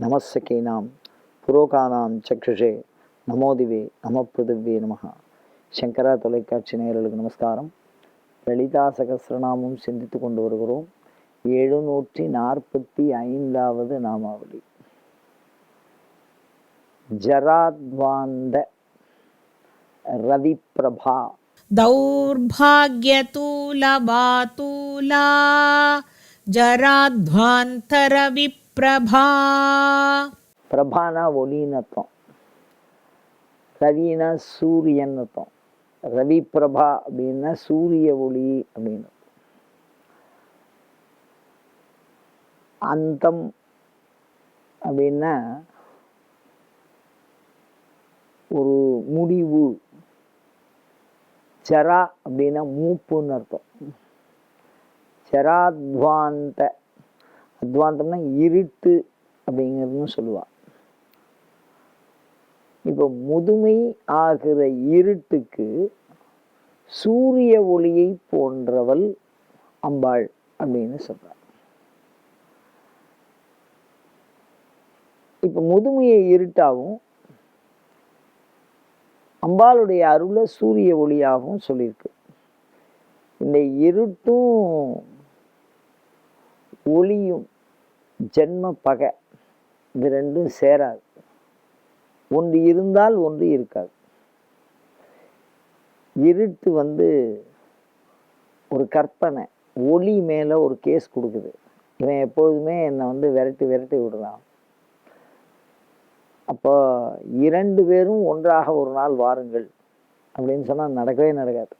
నమస్సకీనాం పురోకానాం చక్షుషే నమోదివే నమ పృథివే నమ శంకರ தொலைக்காட்சி நேரலுக்கு நமஸ்காரம் லலிதா சகசிரநாமம் சிந்தித்து கொண்டு வருகிறோம் எழுநூற்றி நாற்பத்தி ஐந்தாவது நாமாவளி ஜராத்வாந்த ரதிப்பிரபா దౌర్భాగ్యతూలబాతూలా జరాధ్వాంతరవి பிரபா. பிரபானா ஒளின்னு அர்த்தம். ரவினா சூரியன் அர்த்தம். ரவி பிரபா அப்படின்னா சூரிய ஒளி அப்படின்னு. அந்தம் அப்படின்னா ஒரு முடிவு. சரா அப்படின்னா மூப்புன்னு அர்த்தம். சராத்வாந்த அத்வாந்தம்னா இருட்டு அப்படிங்கிறதுன்னு சொல்லுவா. இப்போ முதுமை ஆகிற இருட்டுக்கு சூரிய ஒளியை போன்றவள் அம்பாள் அப்படின்னு சொல்றார் இப்போ முதுமையை இருட்டாகவும் அம்பாளுடைய அருளை சூரிய ஒளியாகவும் சொல்லியிருக்கு. இந்த இருட்டும் ஒளியும் ஜென்ம பகை. இது ரெண்டும் சேராது. ஒன்று இருந்தால் ஒன்று இருக்காது. இருட்டு வந்து ஒரு கற்பனை. ஒளி மேலே ஒரு கேஸ் கொடுக்குது. இவன் எப்பொழுதுமே என்னை வந்து விரட்டி விரட்டி விடுறான். அப்போ இரண்டு பேரும் ஒன்றாக ஒரு நாள் வாருங்கள் அப்படின்னு சொன்னால் நடக்கவே நடக்காது.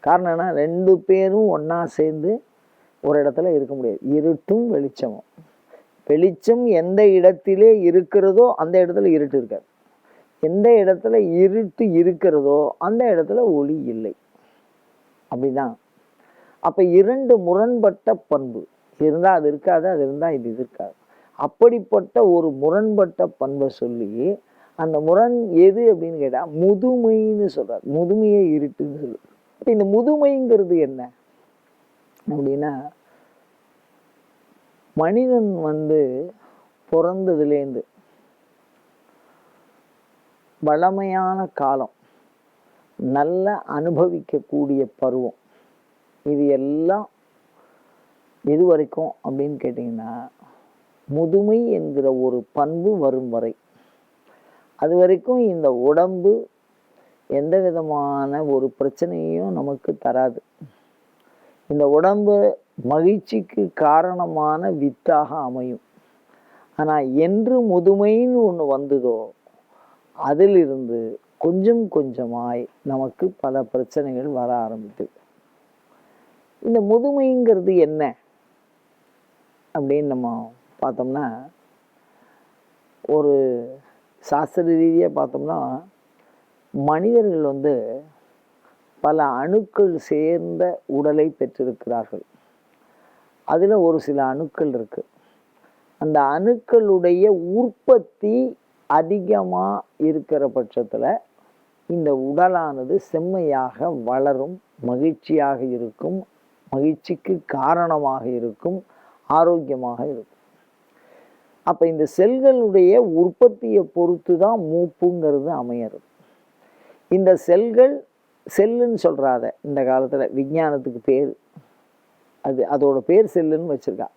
காரணம் என்ன? ரெண்டு பேரும் ஒன்றா சேர்ந்து ஒரு இடத்துல இருக்க முடியாது. இருட்டும் வெளிச்சமும். வெளிச்சம் எந்த இடத்திலே இருக்கிறதோ அந்த இடத்துல இருட்டு இருக்காது. எந்த இடத்துல இருட்டு இருக்கிறதோ அந்த இடத்துல ஒளி இல்லை. அப்படிதான். அப்போ இரண்டு முரண்பட்ட பண்பு. இருந்தால் அது இருக்காது அது இருந்தால் இது இருக்காது. அப்படிப்பட்ட ஒரு முரண்பட்ட பண்பை சொல்லி அந்த முரண் எது அப்படின்னு கேட்டால் முதுமைன்னு சொல்கிறார் முதுமையை இருட்டுன்னு சொல்லுவார். இப்போ இந்த முதுமைங்கிறது என்ன? அப்படின்னா மனிதன் வந்து பிறந்ததுலேருந்து வளமையான காலம் நல்ல அனுபவிக்கக்கூடிய பருவம் இது எல்லாம் எது வரைக்கும் அப்படின்னு கேட்டிங்கன்னா முதுமை என்கிற ஒரு பண்பு வரும் வரை. அது வரைக்கும் இந்த உடம்பு எந்த விதமான ஒரு பிரச்சனையும் நமக்கு தராது. இந்த உடம்பு மகிழ்ச்சிக்கு காரணமான வித்தாக அமையும். ஆனால் என்று முதுமைன்னு ஒன்று வந்ததோ அதிலிருந்து கொஞ்சம் கொஞ்சமாய் நமக்கு பல பிரச்சனைகள் வர ஆரம்பித்து இந்த முதுமைங்கிறது என்ன? அப்படின்னு நம்ம பார்த்தோம்னா ஒரு சாஸ்திர ரீதியாக பார்த்தோம்னா மனிதர்கள் வந்து பல அணுக்கள் சேர்ந்த உடலை பெற்றிருக்கிறார்கள். அதில் ஒரு சில அணுக்கள் இருக்குது அந்த அணுக்களுடைய உற்பத்தி அதிகமாக இருக்கிற பட்சத்தில் இந்த உடலானது செம்மையாக வளரும் மகிழ்ச்சியாக இருக்கும் மகிழ்ச்சிக்கு காரணமாக இருக்கும் ஆரோக்கியமாக இருக்கும். அப்போ இந்த செல்களுடைய உற்பத்தியை பொறுத்து தான் மூப்புங்கிறது அமையிறது. இந்த செல்கள் செல்லுன்னு சொல்கிறாத இந்த காலத்தில் விஞ்ஞானத்துக்கு பேர். அது அதோட பேர் செல்லுன்னு வச்சுருக்கான்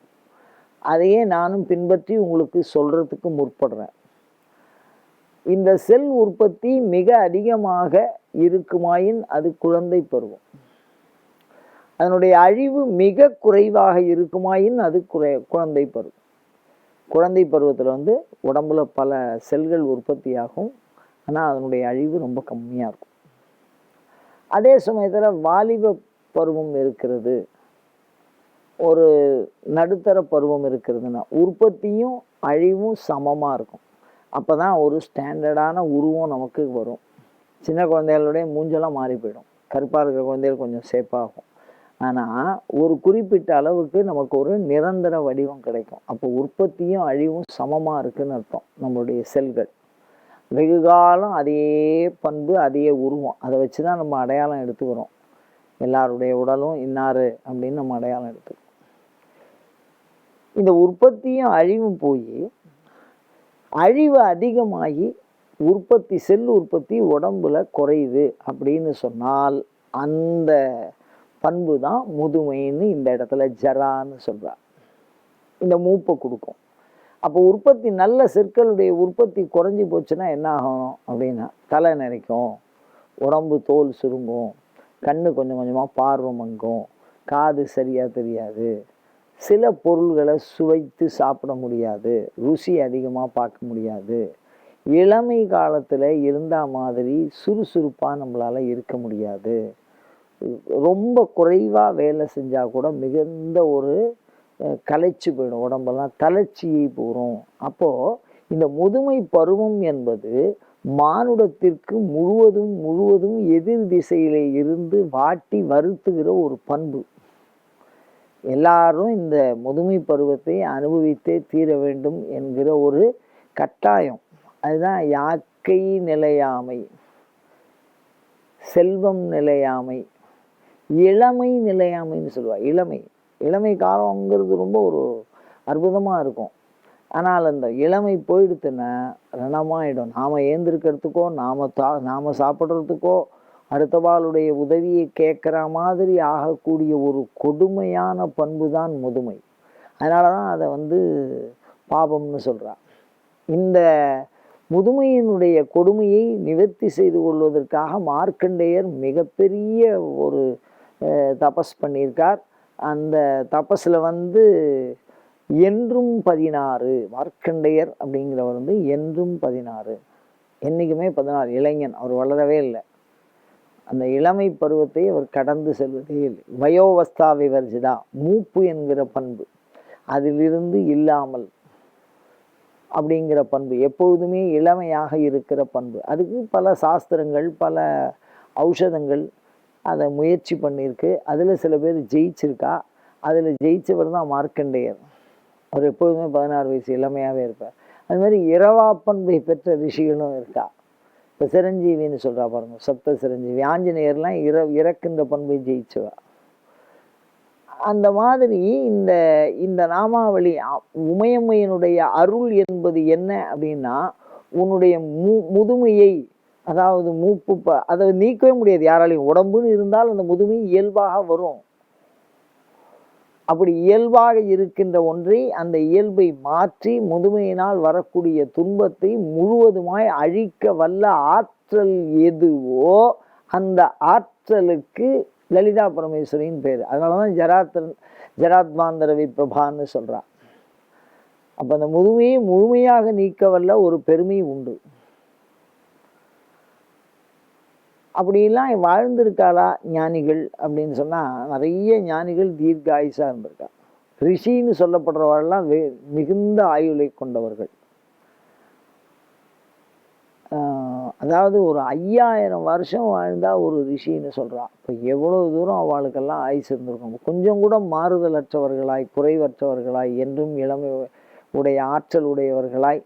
அதையே நானும் பின்பற்றி உங்களுக்கு சொல்கிறதுக்கு முற்படுறேன். இந்த செல் உற்பத்தி மிக அதிகமாக இருக்குமாயின் அது குழந்தை பருவம். அதனுடைய அழிவு மிக குறைவாக இருக்குமாயின் அது குறை குழந்தை பருவம். குழந்தை பருவத்தில் வந்து உடம்புல பல செல்கள் உற்பத்தியாகும். ஆனால் அதனுடைய அழிவு ரொம்ப கம்மியாக இருக்கும். அதே சமயத்தில் வாலிப பருவம் இருக்கிறது. ஒரு நடுத்தர பருவம் இருக்கிறதுனா உற்பத்தியும் அழிவும் சமமாக இருக்கும். அப்போ தான் ஒரு ஸ்டாண்டர்டான உருவம் நமக்கு வரும். சின்ன குழந்தைகளுடைய மூஞ்செல்லாம் மாறி போயிடும். கருப்பாக இருக்கிற குழந்தைகள் கொஞ்சம் சேஃபாகும் ஆனால் ஒரு குறிப்பிட்ட அளவுக்கு நமக்கு ஒரு நிரந்தர வடிவம் கிடைக்கும். அப்போ உற்பத்தியும் அழிவும் சமமாக இருக்குன்னு அர்த்தம் நம்மளுடைய செல்கள். வெகு காலம் அதே பண்பு அதே உருவம். அதை வச்சு தான் நம்ம அடையாளம் எடுத்துக்கிறோம். எல்லாருடைய உடலும் இன்னாரு அப்படின்னு நம்ம அடையாளம் எடுத்துக்கிறோம். இந்த உற்பத்தியும் அழிவும் போய் அழிவு அதிகமாகி உற்பத்தி செல் உற்பத்தி உடம்புல குறையுது அப்படின்னு சொன்னால் அந்த பண்பு தான் முதுமைன்னு இந்த இடத்துல ஜரான்னு சொல்கிறார் இந்த மூப்பை கொடுக்கும். அப்போ உற்பத்தி நல்ல செற்களுடைய உற்பத்தி குறைஞ்சி போச்சுன்னா என்ன ஆகும் அப்படின்னா தலை நிறைக்கும் உடம்பு தோல் சுருங்கும் கண்ணு கொஞ்சம் கொஞ்சமாக பார்வை மங்கும் காது சரியாக தெரியாது. சில பொருள்களை சுவைத்து சாப்பிட முடியாது ருசி அதிகமாக பார்க்க முடியாது. இளமை காலத்தில் இருந்தால் மாதிரி சுறுசுறுப்பாக நம்மளால் இருக்க முடியாது. ரொம்ப குறைவாக வேலை செஞ்சால் கூட மிகுந்த ஒரு கலைச்சு போயிடும் உடம்பெல்லாம் தளர்ச்சியை போகிறோம் அப்போது இந்த முதுமை பருவம் என்பது மானுடத்திற்கு முழுவதும் முழுவதும் எதிர் திசையிலே இருந்து வாட்டி வருத்துகிற ஒரு பண்பு. எல்லாரும் இந்த முதுமை பருவத்தை அனுபவித்தே தீர வேண்டும் என்கிற ஒரு கட்டாயம். அதுதான் யாக்கை நிலையாமை செல்வம் நிலையாமை இளமை நிலையாமைன்னு சொல்லுவாள் இளமை. இளமை காலங்கிறது ரொம்ப ஒரு அற்புதமாக இருக்கும். ஆனால் அந்த இளமை போயிடுத்துன்னா ரணமாயிடும் நாம் ஏந்திருக்கிறதுக்கோ நாம் தா நாம் சாப்பிட்றதுக்கோ அடுத்தவாளுடைய உதவியை கேட்குற மாதிரி ஆகக்கூடிய ஒரு கொடுமையான பண்பு தான் முதுமை. அதனால தான் அதை வந்து பாபம்னு சொல்கிறா இந்த முதுமையினுடைய கொடுமையை நிவர்த்தி செய்து கொள்வதற்காக மார்க்கண்டேயர் மிகப்பெரிய ஒரு தபஸ் பண்ணியிருக்கார். அந்த தபஸில் வந்து என்றும் பதினாறு மார்க்கண்டையர் அப்படிங்கிறவர் வந்து என்றும் பதினாறு. என்றைக்குமே பதினாறு. இளைஞன் அவர் வளரவே இல்லை. அந்த இளமை பருவத்தை அவர் கடந்து செல்வதே இல்லை. வயோவஸ்தா விவர்ஜிதா மூப்பு என்கிற பண்பு. அதிலிருந்து இல்லாமல் அப்படிங்கிற பண்பு. எப்பொழுதுமே இளமையாக இருக்கிற பண்பு. அதுக்கு பல சாஸ்திரங்கள் பல ஔஷதங்கள் அதை முயற்சி பண்ணியிருக்கு. அதில் சில பேர் ஜெயிச்சிருக்கா. அதில் ஜெயிச்சவர் தான் மார்க்கண்டேயர் அவர் எப்பொழுதுமே பதினாறு வயசு இளமையாகவே இருப்பார். அது மாதிரி இரவா பண்பை பெற்ற ரிஷிகளும் இருக்கா? இப்போ சிரஞ்சீவின்னு சொல்கிறா பாருங்க சப்த சிரஞ்சீவி. ஆஞ்சநேயர்லாம் இற இறக்குன்ற பண்பை ஜெயிச்சவா? அந்த மாதிரி இந்த இந்த நாமாவளி உமையம்மையினுடைய அருள் என்பது என்ன அப்படின்னா உன்னுடைய மு முதுமையை அதாவது மூப்பு அதை நீக்கவே முடியாது யாராலையும். உடம்புன்னு இருந்தால் அந்த முதுமை இயல்பாக வரும். அப்படி இயல்பாக இருக்கின்ற ஒன்றை அந்த இயல்பை மாற்றி முதுமையினால் வரக்கூடிய துன்பத்தை முழுவதுமாய் அழிக்க வல்ல ஆற்றல் எதுவோ அந்த ஆற்றலுக்கு லலிதா பரமேஸ்வரின் பேர். அதனால தான் ஜராத்தன் ஜராத்மாந்தர விப்ரபான்னு சொல்கிறான் அப்போ அந்த முதுமையை முழுமையாக நீக்க வல்ல ஒரு பெருமை உண்டு. அப்படிலாம் வாழ்ந்திருக்காளா ஞானிகள் அப்படின்னு சொன்னால் நிறைய ஞானிகள் தீர்க்காயுசா இருந்திருக்கா ரிஷின்னு சொல்லப்படுறவர்கள்லாம் மிகுந்த ஆயுளை கொண்டவர்கள். அதாவது ஒரு ஐயாயிரம் வருஷம் வாழ்ந்தால் ஒரு ரிஷின்னு சொல்கிறான் இப்போ எவ்வளோ தூரம் அவளுக்கெல்லாம் ஆயுசு இருந்திருக்கும். கொஞ்சம் கூட மாறுதலற்றவர்களாய் குறைவற்றவர்களாய் என்றும் இளமை உடைய ஆற்றல் உடையவர்களாய்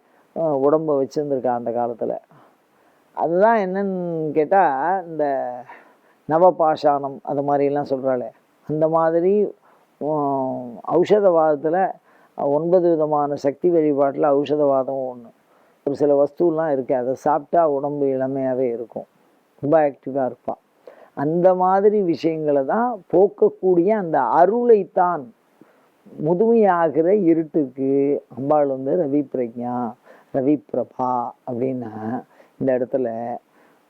உடம்பை வச்சுருந்துருக்கா அந்த காலத்தில். அதுதான் என்னன்னு கேட்டால் இந்த நவபாஷாணம் அது மாதிரிலாம் சொல்கிறாளே அந்த மாதிரி ஔஷதவாதத்தில் ஒன்பது விதமான சக்தி வழிபாட்டில் ஔஷதவாதமும் ஒன்று ஒரு சில வஸ்துலாம் இருக்குது அதை சாப்பிட்டா உடம்பு இளமையாகவே இருக்கும். ரொம்ப ஆக்டிவாக இருப்பான் அந்த மாதிரி விஷயங்களை தான் போக்கக்கூடிய அந்த அருளைத்தான் முதுமையாகிற இருட்டுக்கு அம்பாள் வந்து ரவி பிரக்ஞா ரவி பிரபா அப்படின்னா இந்த இடத்துல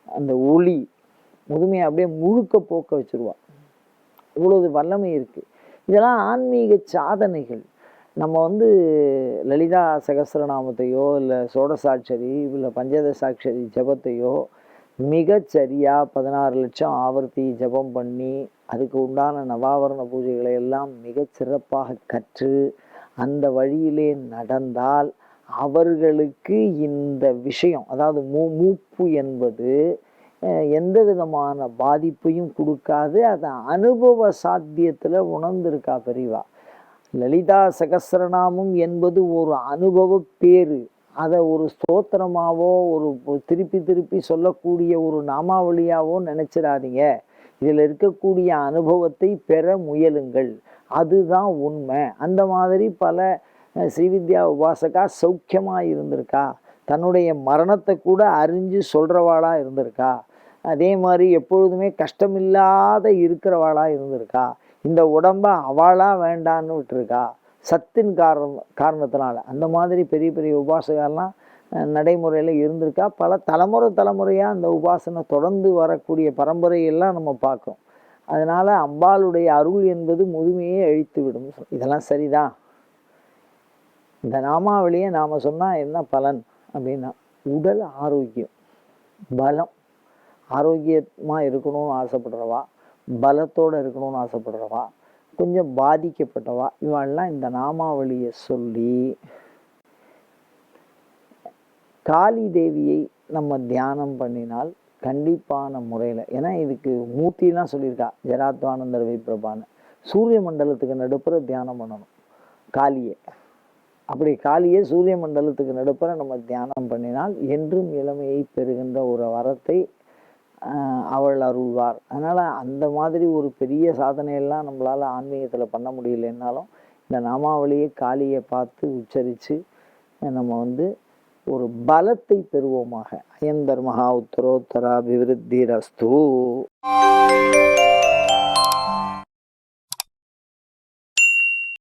அந்த ஒளி முதுமையை அப்படியே முழுக்க போக்க வச்சிருவா. இவ்வளவு வல்லமை இருக்குது இதெல்லாம் ஆன்மீக சாதனைகள். நம்ம வந்து லலிதா சகஸ்ரநாமத்தையோ இல்லை சோடசாட்சரி இல்லை பஞ்சதசாட்சரி ஜபத்தையோ மிகச்சரியாக பதினாறு லட்சம் ஆவர்த்தி ஜபம் பண்ணி அதுக்கு உண்டான நவாவரண பூஜைகளை எல்லாம் மிகச்சிறப்பாக கற்று அந்த வழியிலே நடந்தால் அவர்களுக்கு இந்த விஷயம் அதாவது மூ மூப்பு என்பது எந்த விதமான பாதிப்பையும் கொடுக்காது அதை அனுபவ சாத்தியத்தில் உணர்ந்திருக்கா பெரியவா? லலிதா சகசிரநாமம் என்பது ஒரு அனுபவ பேரு அதை ஒரு ஸ்தோத்திரமாவோ ஒரு திருப்பி திருப்பி சொல்லக்கூடிய ஒரு நாமாவளியாவோ நினச்சிடாதீங்க. இதில் இருக்கக்கூடிய அனுபவத்தை பெற முயலுங்கள். அதுதான் உண்மை. அந்த மாதிரி பல ஸ்ரீவித்யா உபாசகா சௌக்கியமாக இருந்திருக்கா? தன்னுடைய மரணத்தை கூட அறிஞ்சு சொல்கிறவாளாக இருந்திருக்கா? அதே மாதிரி எப்பொழுதுமே கஷ்டமில்லாத இருக்கிறவாளாக இருந்திருக்கா? இந்த உடம்பை அவளாக வேண்டான்னு விட்டுருக்கா? சத்தின் காரணம் காரணத்தினால. அந்த மாதிரி பெரிய பெரிய உபாசகர்லாம் நடைமுறையில் இருந்திருக்கா? பல தலைமுறை தலைமுறையாக அந்த உபாசனை தொடர்ந்து வரக்கூடிய பரம்பரையெல்லாம் நம்ம பார்க்குறோம். அதனால் அம்பாளுடைய அருள் என்பது முதுமையை அழித்து விடும் இதெல்லாம் சரிதான். இந்த நாமாவளியை நாம் சொன்னால் என்ன பலன் அப்படின்னா உடல் ஆரோக்கியம் பலம். ஆரோக்கியமாக இருக்கணும்னு ஆசைப்படுறவா பலத்தோடு இருக்கணும்னு ஆசைப்படுறவா கொஞ்சம் பாதிக்கப்பட்டவா இவெல்லாம் இந்த நாமாவளியை சொல்லி காளி தேவியை நம்ம தியானம் பண்ணினால் கண்டிப்பான முறையில் ஏன்னா இதுக்கு மூர்த்திலாம் சொல்லியிருக்கா ஜெராத்வானந்தர் வைப்பிரபான்னு. சூரிய மண்டலத்துக்கு நடுப்புற தியானம் பண்ணணும் காளியை. அப்படி காலியே சூரிய மண்டலத்துக்கு நடுப்புற நம்ம தியானம் பண்ணினால் என்றும் இளமையை பெறுகின்ற ஒரு வரத்தை அவள் அருள்வார். அதனால் அந்த மாதிரி ஒரு பெரிய சாதனையெல்லாம் நம்மளால் ஆன்மீகத்தில் பண்ண முடியலன்னாலும் இந்த நாமாவளியை காளியை பார்த்து உச்சரித்து நம்ம வந்து ஒரு பலத்தை பெறுவோமாக. அயம் தர்மஹா உத்தரோத்தராபிவிருத்திரஸ்து.